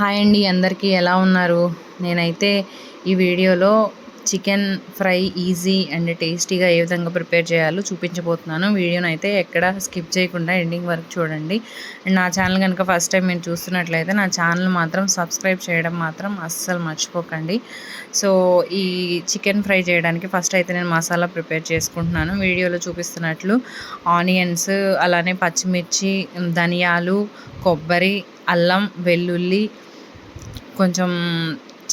Hi అండి అందరికీ ఎలా ఉన్నారు? నేనైతే ఈ వీడియోలో చికెన్ ఫ్రై ఈజీ అండ్ టేస్టీగా ఏ విధంగా ప్రిపేర్ చేయాలో చూపించబోతున్నాను. వీడియోని అయితే ఎక్కడ స్కిప్ చేయకుండా ఎండింగ్ వరకు చూడండి. అండ్ నా ఛానల్ కనుక ఫస్ట్ టైం మీరు చూస్తున్నట్లయితే నా ఛానల్ మాత్రం సబ్స్క్రైబ్ చేయడం మాత్రం అస్సలు మర్చిపోకండి. సో ఈ చికెన్ ఫ్రై చేయడానికి ఫస్ట్ అయితే నేను మసాలా ప్రిపేర్ చేసుకుంటున్నాను. వీడియోలో చూపిస్తున్నట్లు ఆనియన్స్ అలానే పచ్చిమిర్చి ధనియాలు కొబ్బరి అల్లం వెల్లుల్లి కొంచెం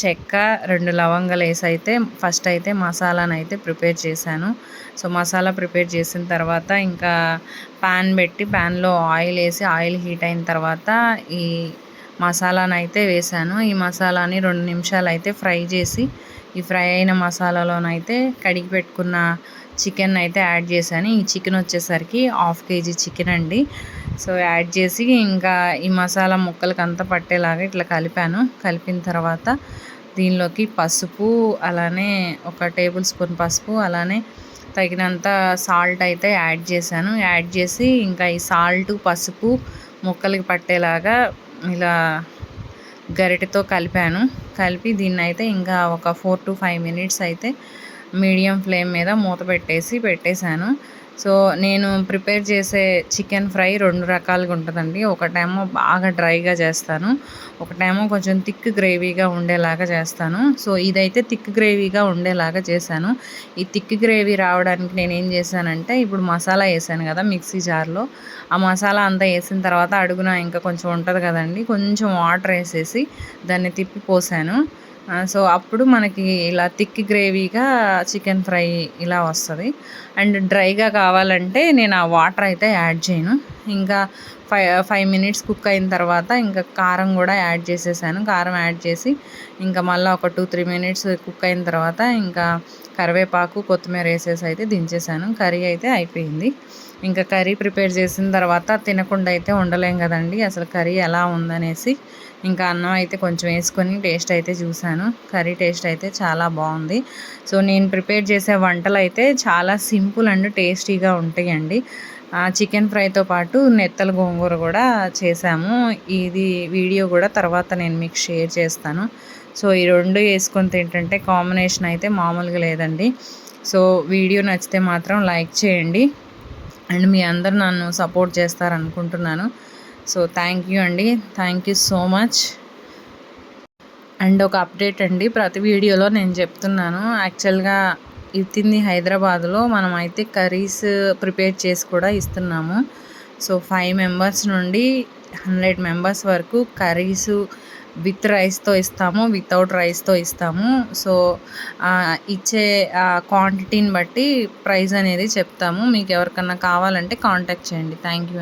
చెక్క రెండు లవంగాలు వేసి అయితే ఫస్ట్ అయితే మసాలాను అయితే ప్రిపేర్ చేశాను. సో మసాలా ప్రిపేర్ చేసిన తర్వాత ఇంకా ప్యాన్ పెట్టి ప్యాన్లో ఆయిల్ వేసి ఆయిల్ హీట్ అయిన తర్వాత ఈ మసాలాను అయితే వేసాను. ఈ మసాలాని రెండు నిమిషాలు అయితే ఫ్రై చేసి ఈ ఫ్రై అయిన మసాలాలోనైతే కడిగి పెట్టుకున్న చికెన్ అయితే యాడ్ చేశాను. ఈ చికెన్ వచ్చేసరికి హాఫ్ కేజీ చికెన్ అండి. సో యాడ్ చేసి ఇంకా ఈ మసాలా ముక్కలకి అంతా పట్టేలాగా ఇట్లా కలిపాను. కలిపిన తర్వాత దీనిలోకి పసుపు అలానే ఒక టేబుల్ స్పూన్ పసుపు అలానే తగినంత సాల్ట్ అయితే యాడ్ చేశాను. యాడ్ చేసి ఇంకా ఈ సాల్ట్ పసుపు ముక్కలకి పట్టేలాగా ఇలా గరిటెతో కలిపాను. కలిపి దీన్ని అయితే ఇంకా ఒక ఫోర్ టు ఫైవ్ మినిట్స్ అయితే మీడియం ఫ్లేమ్ మీద మూత పెట్టేసి పెట్టేశాను. సో నేను ప్రిపేర్ చేసే చికెన్ ఫ్రై రెండు రకాలుగా ఉంటుందండి. ఒకటేమో బాగా డ్రైగా చేస్తాను. ఒకటేమో కొంచెం థిక్ గ్రేవీగా ఉండేలాగా చేస్తాను. సో ఇదైతే థిక్ గ్రేవీగా ఉండేలాగా చేశాను. ఈ థిక్ గ్రేవీ రావడానికి నేను ఏం చేశానంటే ఇప్పుడు మసాలా వేసాను కదా మిక్సీ జార్లో. ఆ మసాలా అంతా వేసిన తర్వాత అడుగున ఇంకా కొంచెం ఉంటుంది కదండి కొంచెం వాటర్ వేసేసి దాన్ని తిప్పి పోసాను. సో అప్పుడు మనకి ఇలా థిక్ గ్రేవీగా చికెన్ ఫ్రై ఇలా వస్తుంది. అండ్ డ్రైగా కావాలంటే నేను ఆ వాటర్ అయితే యాడ్ చేయను. ఇంకా ఫైవ్ ఫైవ్ మినిట్స్ కుక్ అయిన తర్వాత ఇంకా కారం కూడా యాడ్ చేసేసాను. కారం యాడ్ చేసి ఇంకా మళ్ళీ ఒక టూ త్రీ మినిట్స్ కుక్ అయిన తర్వాత ఇంకా కరివేపాకు కొత్తిమీర వేసేసి అయితే దించేసాను. కర్రీ అయితే అయిపోయింది. ఇంకా కర్రీ ప్రిపేర్ చేసిన తర్వాత తినకుండా అయితే ఉండలేం కదండి. అసలు కర్రీ ఎలా ఉందనేసి ఇంకా అన్నం అయితే కొంచెం వేసుకొని టేస్ట్ అయితే చూశాను కర్రీ టేస్ట్ అయితే చాలా బాగుంది. సో నేను ప్రిపేర్ చేసే వంటలు అయితే చాలా సింపుల్ అండ్ టేస్టీగా ఉంటాయండి. చికెన్ ఫ్రైతో పాటు నెత్తల గోంగూర కూడా చేశాము ఇది వీడియో కూడా తర్వాత నేను మీకు షేర్ చేస్తాను. సో ఈ రెండు వేసుకొని తింటుంటే కాంబినేషన్ అయితే మామూలుగా లేదండి. సో వీడియో నచ్చితే మాత్రం లైక్ చేయండి. అండ్ మీ అందరు నన్ను సపోర్ట్ చేస్తారనుకుంటున్నాను. సో థ్యాంక్ యూ అండి. Thank you so much and ఒక అప్డేట్ అండి. ప్రతి వీడియోలో నేను చెప్తున్నాను. యాక్చువల్గా ఇది హైదరాబాద్లో. మనం అయితే కర్రీస్ ప్రిపేర్ చేసి కూడా ఇస్తున్నాము. సో ఫైవ్ మెంబర్స్ నుండి హండ్రెడ్ మెంబర్స్ వరకు కర్రీస్ విత్ రైస్తో ఇస్తాము వితౌట్ రైస్తో ఇస్తాము. సో ఇచ్చే క్వాంటిటీని బట్టి ప్రైస్ అనేది చెప్తాము. మీకు ఎవరికన్నా కావాలంటే కాంటాక్ట్ చేయండి. Thank you